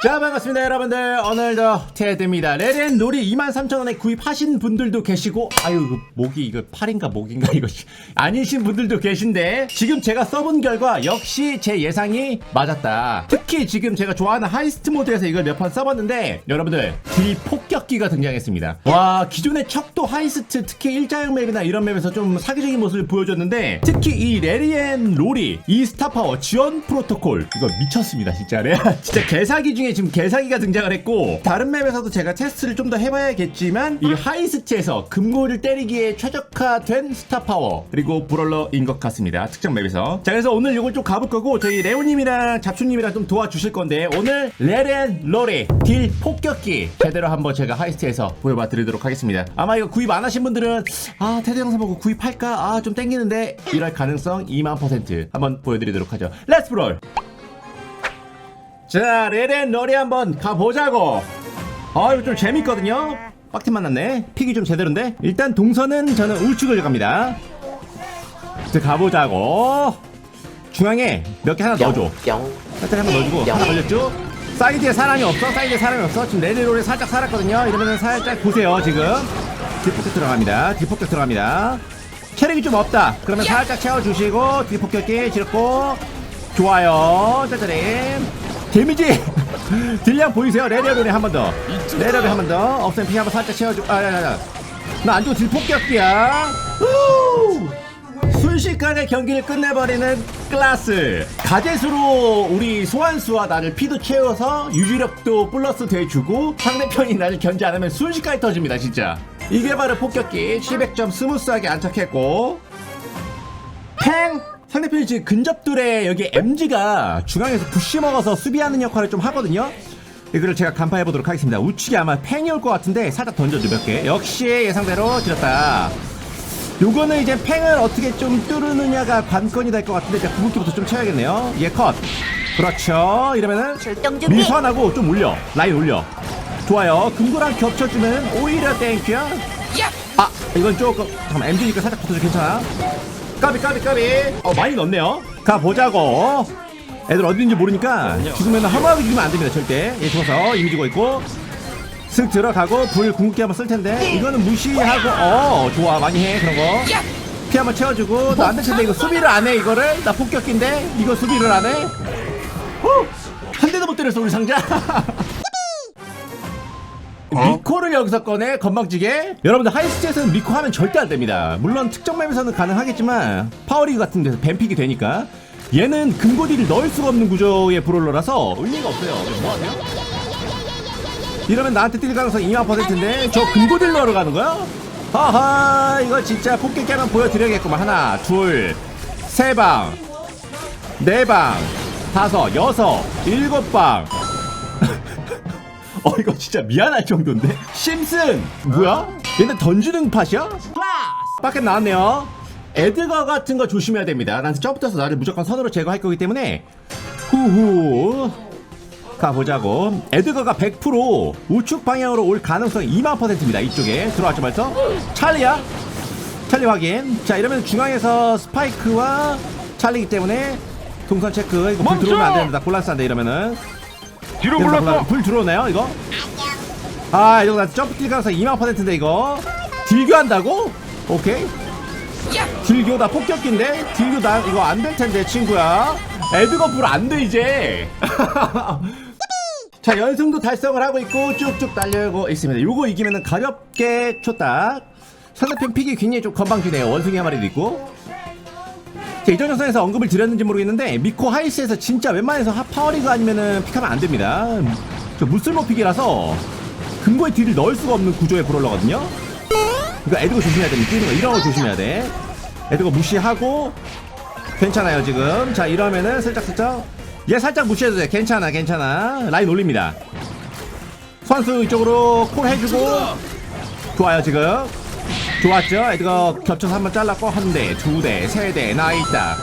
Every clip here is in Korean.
자 반갑습니다 여러분들. 오늘도 테드입니다. 레렌 놀이 23,000원에 구입하신 분들도 계시고 아유 이거 목이 이거 팔인가 목인가 이거 아니신 분들도 계신데 지금 제가 써본 결과 역시 제 예상이 맞았다. 특히 지금 제가 좋아하는 하이스트 모드에서 이걸 몇판 써봤는데 여러분들 뒤폭격기가 등장했습니다. 와 기존의 척도 하이스트 특히 일자형 맵이나 이런 맵에서 좀 사기적인 모습을 보여줬는데 특히 이 레리엔 롤이 이 스타파워 지원 프로토콜 이거 미쳤습니다 진짜. 레 진짜 개사기 중에 지금 개사기가 등장을 했고 다른 맵에서도 제가 테스트를 좀 더 해봐야겠지만 이 하이스트에서 금고를 때리기에 최적화된 스타파워 그리고 브롤러인 것 같습니다. 특정 맵에서. 자 그래서 오늘 이걸 좀 가볼 거고 저희 레오님이랑 잡수님이랑 좀 도와주실 건데 오늘 레렌 롤의 딜 폭격기 제대로 한번 제가 하이스트에서 보여봐 드리도록 하겠습니다. 아마 이거 구입 안 하신 분들은 아 테드 영상 보고 구입할까? 아 좀 땡기는데 이럴 가능성 2만 퍼센트 한번 보여드리도록 하죠. 렛츠 브롤 자, 레렌 롤이 한번 가보자고. 아, 이거 좀 재밌거든요. 빡팀 만났네. 픽이 좀 제대로인데. 일단 동선은 저는 우측을 갑니다. 자, 가보자고. 중앙에 몇 개 하나 넣어줘. 뿅. 살짝 한번 넣어주고 하나 걸렸죠? 사이드에 사람이 없어? 사이드에 사람이 없어? 지금 레드롤에 살짝 살았거든요. 이러면 살짝 보세요, 지금. 뒷폭격 들어갑니다. 뒷폭격 들어갑니다. 체력이 좀 없다. 그러면 살짝 채워주시고, 뒷폭격기 지르고, 좋아요. 짜자리. 데미지! 딜량 보이세요? 레드롤에 한번 더. 레드롤에 한번 더. 없으면 피 한번 살짝 채워주, 아, 야, 야, 야. 나안 좋은 뒷폭격기야. 우! 순식간에 경기를 끝내버리는 클라스 가젯으로 우리 소환수와 나를 피도 채워서 유지력도 플러스 돼주고 상대편이 나를 견제 안 하면 순식간에 터집니다 진짜 이게 바로 폭격기 700점 스무스하게 안착했고 팽 상대편이 지금 근접들에 여기 MG가 중앙에서 부시 먹어서 수비하는 역할을 좀 하거든요. 이거를 제가 간파해 보도록 하겠습니다. 우측에 아마 팽이 올 것 같은데 살짝 던져줘 몇 개. 역시 예상대로 지렸다. 요거는 이제 팽을 어떻게 좀 뚫느냐가 관건이 될 것 같은데 제가 구급기부터 좀 쳐야겠네요. 예 컷. 그렇죠. 이러면은. 밀선하고 좀 올려. 라인 올려. 좋아요. 금고랑 겹쳐주면 오히려 땡큐 아 이건 조금 잠깐만 MG니까 살짝 붙어줘. 괜찮아 까비 까비 까비. 어 많이 넣었네요. 가보자고. 애들 어디인지 모르니까 죽으면 허무하게 죽으면 안 됩니다 절대. 예 좋아서 이미 죽어 있고. 슥 들어가고 불 궁극기 한번 쓸 텐데 이거는 무시하고 어 좋아 많이 해 그런 거 피 한번 채워주고 나 안될 텐데 이거 수비를 안해 이거를? 나 폭격기인데 이거 수비를 안 해? 후! 한 대도 못 때렸어 우리 상자 미코를 여기서 꺼내 건방지게 여러분들 하이스트에서는 미코 하면 절대 안 됩니다. 물론 특정 맵에서는 가능하겠지만 파워리그 같은 데서 뱀픽이 되니까 얘는 금고디를 넣을 수가 없는 구조의 브롤러라서 의미가 없어요. 뭐하세요? 이러면 나한테 뛸 가능성 2만 퍼센트인데 저 금고딜 넣으러 가는 거야? 하하 이거 진짜 폭격기 하나 보여드려야겠구만. 하나 둘세방 네 방 다섯 여섯 일곱 방 어 이거 진짜 미안할 정도인데? 심슨! 뭐야? 얘네 던지는 팟이야? 밖에 나왔네요. 에드거 같은 거 조심해야 됩니다. 나한테 점프해서 나를 무조건 선으로 제거할 거기 때문에. 후후. 가보자고. 에드거가 100% 우측 방향으로 올 가능성이 2만 퍼센트입니다 이쪽에. 들어왔죠 말서 찰리야? 찰리 확인. 자 이러면 중앙에서 스파이크와 찰리기 때문에 동선 체크. 이거 불 들어오면 안 됩니다. 곤란스한데 이러면은 뒤로. 곤란- 불 들어오네요 이거? 아 이거 나 점프 뛸 가능성 2만 퍼센트인데 이거. 딜교 한다고? 오케이. 딜교 나 폭격기인데? 딜교 나 이거 안 될 텐데 친구야. 에드거 불안돼 이제. 자 연승도 달성을 하고 있고 쭉쭉 달려고 있습니다. 요거 이기면은 가볍게 쳤다. 상대편 픽이 굉장히 좀 건방지네요. 원숭이 한 마리도 있고. 자, 이전 영상에서 언급을 드렸는지 모르겠는데 미코 하이스에서 진짜 웬만해서 하- 파워리그 아니면은 픽하면 안 됩니다. 저 무쓸모 픽이라서 금고에 딜을 넣을 수가 없는 구조의 브롤러거든요. 그러니까 에드거 조심해야 됩니다. 뛰는 거 이런 거 조심해야 돼. 에드거 무시하고 괜찮아요 지금. 자 이러면은 살짝 살짝. 얘 살짝 무시해도 돼. 괜찮아 괜찮아. 라인 올립니다. 선수 이쪽으로 콜 해주고. 좋아요 지금 좋았죠? 애드가 겹쳐서 한번 잘랐고 한 대 두 대 세 대 나 있다.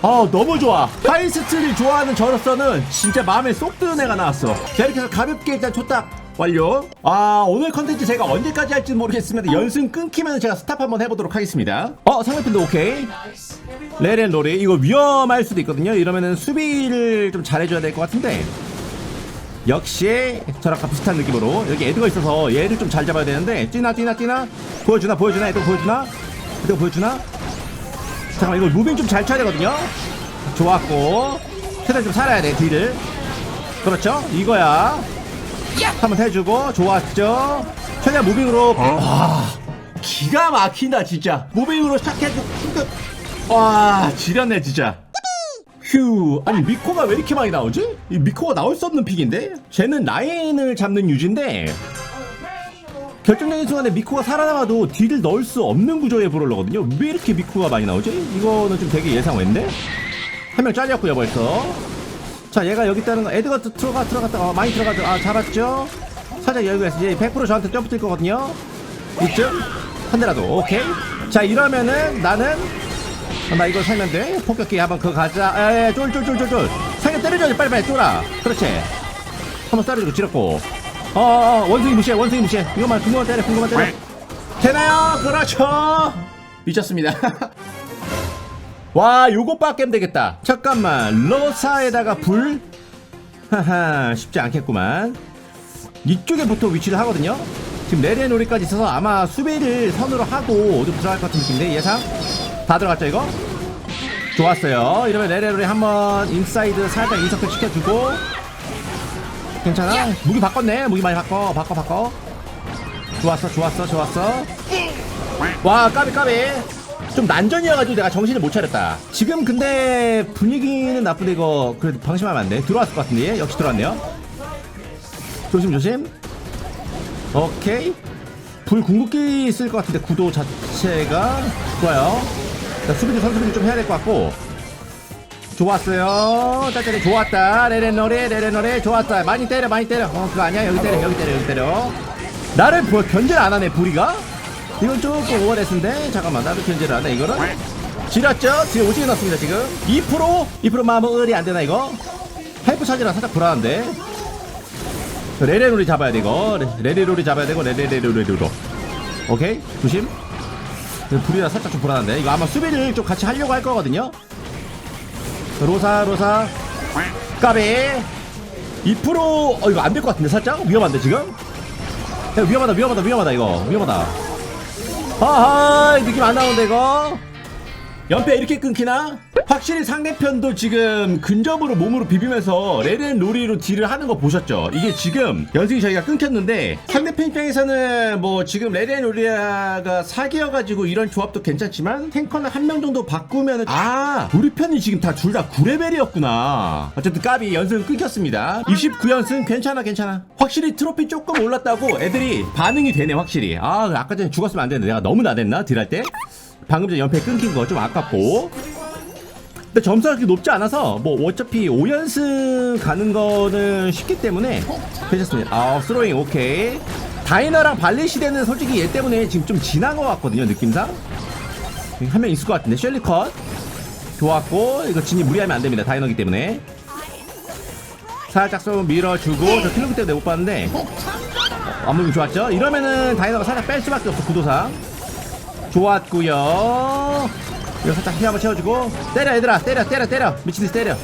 어 너무 좋아. 하이스트를 좋아하는 저로서는 진짜 마음에 쏙 드는 애가 나왔어. 자 이렇게 해서 가볍게 일단 초딱 완료. 아 오늘 컨텐츠 제가 언제까지 할지 모르겠습니다. 연승 끊기면 제가 스탑 한번 해보도록 하겠습니다. 어 상대편도 오케이. 레렌 로리 이거 위험할 수도 있거든요. 이러면은 수비를 좀 잘해줘야 될 것 같은데 역시 저랑 비슷한 느낌으로 여기 애드가 있어서 얘를 좀 잘 잡아야 되는데 뛰나 뛰나 뛰나? 보여주나 보여주나? 애드 보여주나? 애드 보여주나? 잠깐만 이거 무빙 좀 잘 쳐야 되거든요? 좋았고 최대한 좀 살아야 돼 딜을. 그렇죠? 이거야. 한번 해주고 좋았죠? 최대한 무빙으로. 와 기가 막힌다 진짜. 무빙으로 시작해주고 와 지렸네 진짜 휴 아니 미코가 왜 이렇게 많이 나오지? 이 미코가 나올 수 없는 픽인데? 쟤는 라인을 잡는 유지인데 결정적인 순간에 미코가 살아남아도 딜을 넣을 수 없는 구조의 브롤러거든요. 왜 이렇게 미코가 많이 나오지? 이거는 좀 되게 예상 외인데? 한 명 잘렸고요 벌써. 자 얘가 여기 있다는 거 애드가 드- 들어가 들어갔다. 어, 많이 들어가죠. 아 잡았죠? 살짝 여유가 있어 이제 100% 저한테 점프 뛸 거거든요. 이쯤 한 대라도. 오케이. 자 이러면은 나는 어, 나 이거 살면 돼? 폭격기 한번 그거 가자. 에에 쫄쫄쫄쫄쫄. 상에 때려줘야지. 빨리빨리 쫄아. 그렇지. 한번 때려주고 지렸고. 어 어 원숭이 무시해 원숭이 무시해. 이거만 궁금한 때려 궁금한 때려. 되나요? 그렇죠. 미쳤습니다. 와 요것밖에 면 되겠다. 잠깐만. 로사에다가 불? 하하 쉽지 않겠구만. 이쪽에 보통 위치를 하거든요. 지금 레레놀이까지 있어서 아마 수비를 선으로 하고 좀 들어갈 것 같은 느낌인데 예상 다 들어갔죠 이거? 좋았어요. 이러면 레레놀이 한번 인사이드 살짝 인서클 시켜주고. 괜찮아? 무기 바꿨네. 무기 많이 바꿔. 바꿔 바꿔. 좋았어 좋았어 좋았어. 와 까비 까비. 좀 난전이어가지고 내가 정신을 못 차렸다. 지금 근데 분위기는 나쁜데 이거 그래도 방심하면 안돼. 들어왔을 것 같은데. 역시 들어왔네요. 조심 조심. 오케이. 불 궁극기 있을 것 같은데 구도 자체가. 좋아요 자, 수비도 선수비도 좀 해야 될 것 같고. 좋았어요. 짜짜리 좋았다. 레레너레 레레너레. 좋았다. 많이 때려 많이 때려. 어 그거 아니야? 여기 때려 여기 때려 여기 때려. 나를 뭐 견제를 안 하네 불이가? 이건 조금 오버됐는데? 잠깐만 나도 견제를 안 해 이거는 지렸죠? 지금 오지게 넣습니다 지금. 2% 2% 마무리 안 되나 이거? 헬프 차지라 살짝 불안한데? 레레로리 잡아야 돼 이거. 레- 레레로리 잡아야 되고 레레레로리로 오케이? 조심 불이라 살짝 좀 불안한데. 이거 아마 수비를 좀 같이 하려고 할 거거든요. 로사 로사. 까비. 2% 어, 이거 안 될 것 같은데 살짝? 위험한데 지금? 야, 위험하다 위험하다 위험하다 이거. 위험하다. 하하 느낌 안 나오는데 이거 연패 이렇게 끊기나? 확실히 상대편도 지금 근접으로 몸으로 비비면서 레렌 로리로 딜을 하는 거 보셨죠? 이게 지금 연승이 저희가 끊겼는데 상대편 입장에서는 뭐 지금 레렌 로리아가 사기여가지고 이런 조합도 괜찮지만 탱커는 한 명 정도 바꾸면은 아 우리 편이 지금 다 둘 다 9레벨이었구나. 어쨌든 까비 연승 끊겼습니다. 29연승 괜찮아 괜찮아. 확실히 트로피 조금 올랐다고 애들이 반응이 되네 확실히. 아 아까 전에 죽었으면 안 되는데 내가 너무 나댔나? 딜할 때 방금 전에 연패 끊긴 거 좀 아깝고. 근데 점수가 그렇게 높지 않아서 뭐 어차피 5연승 가는 거는 쉽기 때문에 괜찮습니다. 아 스로잉 오케이. 다이너랑 발리 시대는 솔직히 얘 때문에 지금 좀 지난 것 같거든요 느낌상. 한 명 있을 것 같은데. 셸리 컷. 좋았고 이거 진입 무리하면 안 됩니다 다이너기 때문에. 살짝 좀 밀어주고 저 킬로그 때문에 못 봤는데. 안무빙 좋았죠? 이러면은 다이너가 살짝 뺄 수밖에 없어 구도상 좋았고요. 이거 살짝 힘 한번 채워주고. 때려 얘들아. 때려 때려 때려. 미친듯이 때려.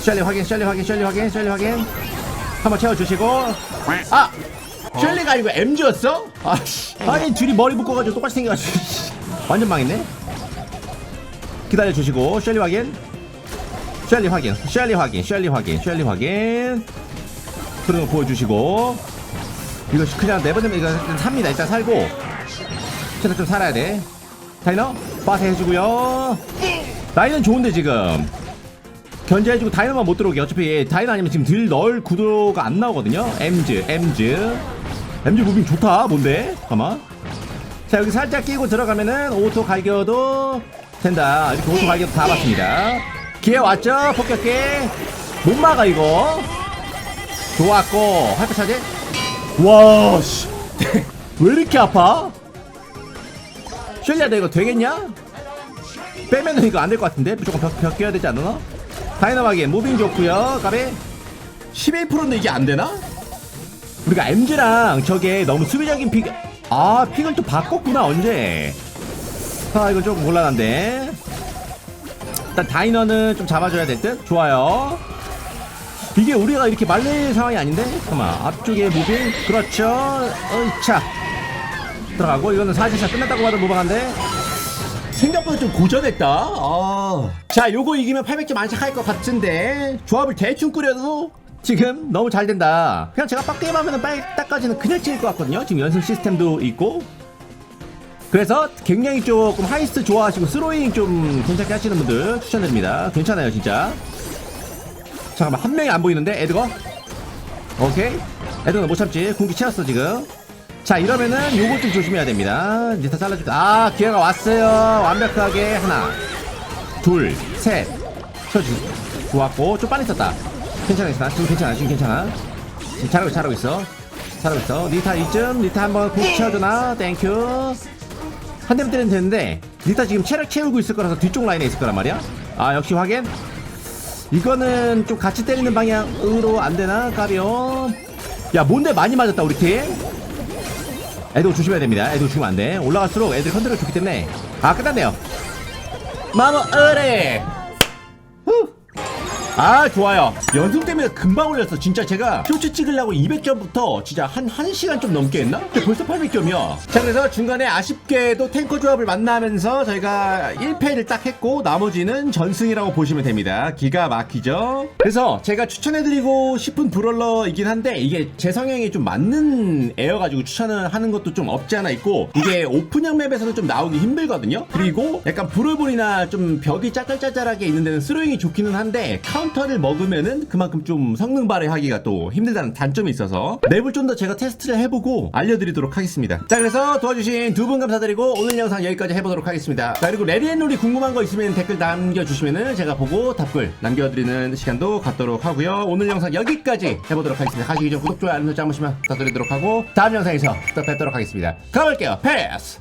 셜리 확인 셜리 확인 셜리 확인 셜리 확인. 한번 채워주시고. 아! 셜리가 아니고 MG였어? 아씨. 아니 둘이 머리 묶어가지고 똑같이 생겨가지고. 씨. 완전 망했네. 기다려주시고. 셜리 확인. 셜리 확인. 셜리 확인 셜리 확인 셜리 확인. 그런 거 보여주시고. 이거 그냥 내버리면 이거 일단 삽니다. 일단 살고 최대 좀 살아야 돼. 다이너 빠세 해주고요. 라인은 좋은데 지금. 견제해주고 다이너만 못 들어오게 어차피 얘 다이너 아니면 지금 들 넣을 구도가 안 나오거든요. 엠즈 엠즈. 엠즈 무빙 좋다 뭔데? 잠깐만. 자 여기 살짝 끼고 들어가면은 오토 갈겨도 된다. 이렇게 오토 갈겨도 다 봤습니다. 기회 왔죠? 폭격기. 못 막아 이거. 좋았고. 할거 차지 와씨. 왜 이렇게 아파 쉘리야 너 이거 되겠냐? 빼면은 이거 안 될 것 같은데 무조건 벽, 벽 끼워야 되지 않나? 다이너마게 무빙 좋고요 가베 11%는 이게 안 되나? 우리가 MG랑 저게 너무 수비적인 픽, 아, 픽을 또 바꿨구나, 언제. 아, 이거 조금 곤란한데. 일단 다이너는 좀 잡아줘야 될 듯? 좋아요. 이게 우리가 이렇게 말릴 상황이 아닌데? 잠깐만 앞쪽에 무빙 그렇죠 어이차 들어가고 이거는 사실상 끝났다고 봐도 무방한데. 생각보다 좀 고전했다. 아. 자 요거 이기면 800점 안착할 것 같은데 조합을 대충 꾸려도 지금 너무 잘 된다. 그냥 제가 빡게임 하면 빨딱까지는 그냥 찍을 것 같거든요. 지금 연습 시스템도 있고. 그래서 굉장히 조금 하이스트 좋아하시고 스로잉 좀 괜찮게 하시는 분들 추천드립니다. 괜찮아요 진짜. 잠깐만 한 명이 안 보이는데? 에드거? 오케이. 에드거 못 참지. 궁기 채웠어 지금 자 이러면은 요거 좀 조심해야 됩니다. 니타 잘라줄게 아 기회가 왔어요. 완벽하게 하나 둘셋. 쳐주 좋았고 좀 빨리 썼다. 괜찮아 괜찮아 지금 괜찮아 지금 괜찮아? 지금 잘하고 있어 잘하고 있어. 잘하고 있어. 니타 이쯤 니타 한번 궁 채워주나? 땡큐. 한 대만 때리면 되는데 니타 지금 체력 채우고 있을 거라서 뒤쪽 라인에 있을 거란 말이야. 아 역시 확인. 이거는 좀 같이 때리는 방향으로 안 되나? 까비요 야 뭔데 많이 맞았다 우리 팀 애도 조심해야 됩니다. 애도 죽으면 안 돼. 올라갈수록 애들이 컨트롤 좋기 때문에. 아 끝났네요. 마모 어레 후. 아 좋아요. 연승 때문에 금방 올렸어. 진짜 제가 쇼츠 찍으려고 200점부터 진짜 한 1시간 좀 넘게 했나? 벌써 800점이야. 자 그래서 중간에 아쉽게도 탱커 조합을 만나면서 저희가 1패를 딱 했고 나머지는 전승이라고 보시면 됩니다. 기가 막히죠? 그래서 제가 추천해드리고 싶은 브롤러이긴 한데 이게 제 성향에 좀 맞는 에어가지고 추천을 하는 것도 좀 없지 않아 있고 이게 오픈형 맵에서는 좀 나오기 힘들거든요? 그리고 약간 브롤볼이나 좀 벽이 짜잘짜잘하게 있는 데는 스로잉이 좋기는 한데 카운터를 먹으면은 그만큼 좀 성능 발휘하기가 또 힘들다는 단점이 있어서 맵을 좀 더 제가 테스트를 해보고 알려드리도록 하겠습니다. 자 그래서 도와주신 두 분 감사드리고 오늘 영상 여기까지 해보도록 하겠습니다. 자 그리고 레디앤룰이 궁금한 거 있으면 댓글 남겨주시면은 제가 보고 답글 남겨드리는 시간도 갖도록 하고요. 오늘 영상 여기까지 해보도록 하겠습니다. 하시기 전 구독, 좋아요, 알림 설정 한 번씩만 부탁드리도록 하고 다음 영상에서 또 뵙도록 하겠습니다. 가볼게요. 패스